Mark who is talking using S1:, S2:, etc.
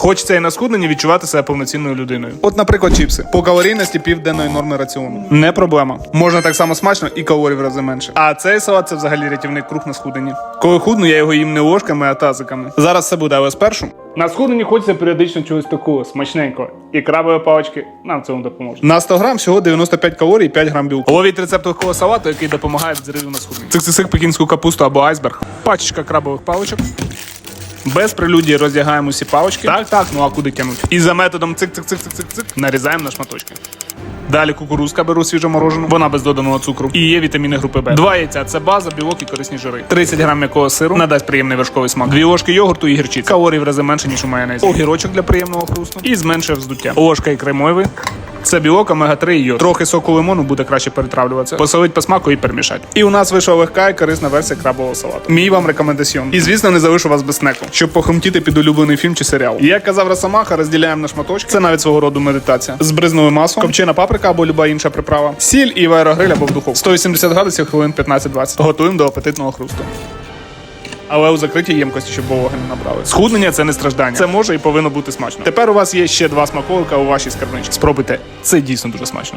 S1: Хочеться і на схудненні відчувати себе повноцінною людиною. От, наприклад, чіпси. По калорійності південної норми раціону. Не проблема. Можна так само смачно і калорій в рази менше. А цей салат це взагалі рятівний круг на схуденні. Коли худну, я його їм не ложками, а тазиками. Зараз все буде, але спершу. На схуденні хочеться періодично чогось такого смачненького. І крабові палички нам в цьому допоможуть. На 100 грам всього 95 калорій і 5 грам білку. Ловіть рецепт легкого салату, який допомагає від зриву на схудненні. Цик-цик пекінську капусту або айсберг. Пачечка крабових паличок. Без прелюдії роздягаємо усі палички. Так, так, ну а куди тянуть? І за методом цик-цик-цик-цик-цик нарізаємо на шматочки. Далі кукурузка беру свіжоморожену, вона без доданого цукру. І є вітаміни групи Б. Два яйця це база, білок і корисні жири. 30 грам м'якого сиру надасть приємний вершковий смак. Дві ложки йогурту і гірчиці. Калорій в рази менше, ніж у майонезі. Огірочок для приємного хрусту. І зменшує вздуття. Ложка ікри мойви. Це білок, омега-3 і йод. Трохи соку лимону буде краще перетравлюватися. Посолить по смаку і перемішати. І у нас вийшла легка і корисна версія крабового салату. Мій вам рекомендаціон. І звісно, не залишу вас без снеку, щоб похомтіти під улюблений фільм чи серіал. Як казав Росомаха, розділяємо на шматочки. Це навіть свого роду медитація. З бризновим маслом, копчена паприка або люба інша приправа. Сіль і в аерогриль або в духовку. 180 градусів хвилин 15-20. Готуємо до апетитного хрусту. Але у закритій ємкості, щоб вологи не набрали. Схуднення це не страждання. Це може і повинно бути смачно. Тепер у вас є ще два смаколика у вашій скарбничці. Спробуйте, це дійсно дуже смачно.